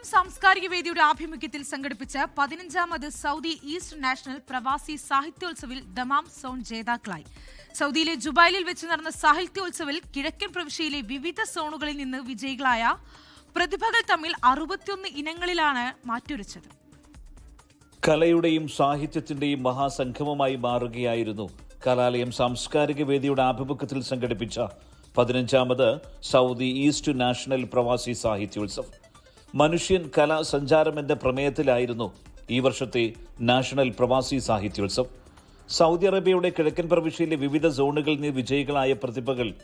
കലാലയം സാംസ്കാരിക വേദിയുടെ ആഭിമുഖ്യത്തിൽ സംഘടിപ്പിച്ച പതിനഞ്ചാമത് സൗദി ഈസ്റ്റ് നാഷണൽ പ്രവാസി സാഹിത്യോത്സവിൽ ദമാം സോൺ ജേതാക്കളായി. സൗദിയിലെ ജുബൈലിൽ വെച്ച് നടന്ന സാഹിത്യോത്സവിൽ കിഴക്കൻ പ്രവിശ്യയിലെ വിവിധ സോണുകളിൽ നിന്ന് വിജയികളായ പ്രതിഭകൾ തമ്മിൽ അറുപത്തിയൊന്ന് ഇനങ്ങളിലാണ് മാറ്റുരച്ചത്. കലയുടെയും സാഹിത്യത്തിന്റെയും മഹാസംഗമമായി മാറുകയായിരുന്നു കലാലയം സാംസ്കാരിക വേദിയുടെ ആഭിമുഖ്യത്തിൽ സംഘടിപ്പിച്ച പതിനഞ്ചാമത് സൗദി ഈസ്റ്റ് നാഷണൽ പ്രവാസി സാഹിത്യോത്സവ്. മനുഷ്യൻ കലാസഞ്ചാരം എന്ന പ്രമേയത്തിലായിരുന്നു ഈ വർഷത്തെ നാഷണൽ പ്രവാസി സാഹിത്യോത്സവം. സൗദി അറേബ്യയുടെ കിഴക്കൻ പ്രവിശ്യയിലെ വിവിധ സോണുകളിൽ നിന്ന് വിജയികളായ പ്രതിഭകൾ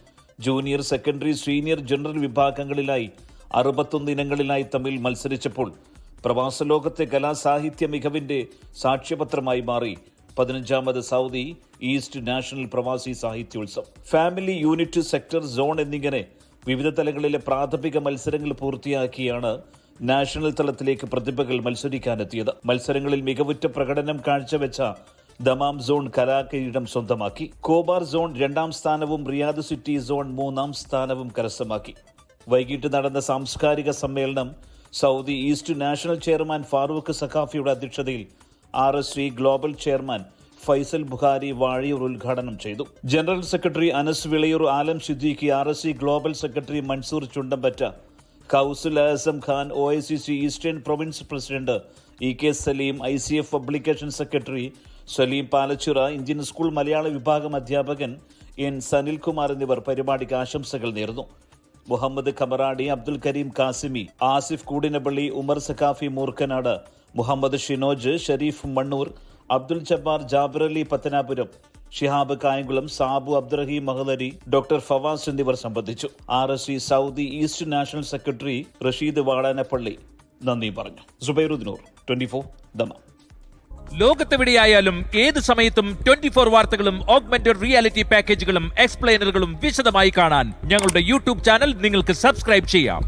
ജൂനിയർ സെക്കൻഡറി സീനിയർ ജനറൽ വിഭാഗങ്ങളിലായി അറുപത്തൊന്ന് ഇനങ്ങളിലായി തമ്മിൽ മത്സരിച്ചപ്പോൾ പ്രവാസ ലോകത്തെ കലാസാഹിത്യ മികവിന്റെ സാക്ഷ്യപത്രമായി മാറി പതിനഞ്ചാമത് Saudi East National Pravasi Sahityotsavam. Family unit sector zone എന്നിങ്ങനെ വിവിധ തലങ്ങളിലെ പ്രാഥമിക മത്സരങ്ങൾ പൂർത്തിയാക്കിയാണ് നാഷണൽ തലത്തിലേക്ക് പ്രതിഭകൾ മത്സരിക്കാനെത്തിയത്. മത്സരങ്ങളിൽ മികവുറ്റ പ്രകടനം കാഴ്ചവെച്ച ദമാം സോൺ കലാകിരീടം സ്വന്തമാക്കി. കോബാർ സോൺ രണ്ടാം സ്ഥാനവും റിയാദ് സിറ്റി സോൺ മൂന്നാം സ്ഥാനവും കരസ്ഥമാക്കി. വൈകിട്ട് നടന്ന സാംസ്കാരിക സമ്മേളനം Saudi east national chairman Farooq സഖാഫിയുടെ അധ്യക്ഷതയിൽ R S global chairman Faisal Bukhari Vazhiyoor ഉദ്ഘാടനം ചെയ്തു. General secretary Anas Vilayoor Alam Siddiqui R S C global secretary Mansoor Chundampatta കൌസുൽ Azam Khan O I C C Eastern Province president E K Saleem I C F publication secretary Saleem Palachira Indian school മലയാള വിഭാഗം അധ്യാപകൻ N Sanilkumar എന്നിവർ പരിപാടിക്ക് ആശംസകൾ നേർന്നു. മുഹമ്മദ് ഖമറാടി Abdul Kareem Qasimi Asif കൂടിനപ്പള്ളി Umar Saqafi Moorkanad Muhammad Shinoj Sharif Mannur Abdul Jabbar Jabir Ali Pathanapuram Shihab Kayamkulam Sabu Abdurahim Mahdari doctor Fawaz എന്നിവർ സംബന്ധിച്ചു. R S C Saudi east national secretary Rasheed Vadanappally നന്ദി പറഞ്ഞു. സുബൈറുദ്ദീനൂർ ട്വന്റി ഫോർ ലോകത്തെവിടെയായാലും ഏത് സമയത്തും ട്വന്റി ഫോർ വാർത്തകളും ഓഗ്മെന്റഡ് റിയാലിറ്റി പാക്കേജുകളും എക്സ്പ്ലെയിനറുകളും വിശദമായി കാണാൻ ഞങ്ങളുടെ യൂട്യൂബ് ചാനൽ നിങ്ങൾക്ക് സബ്സ്ക്രൈബ് ചെയ്യാം.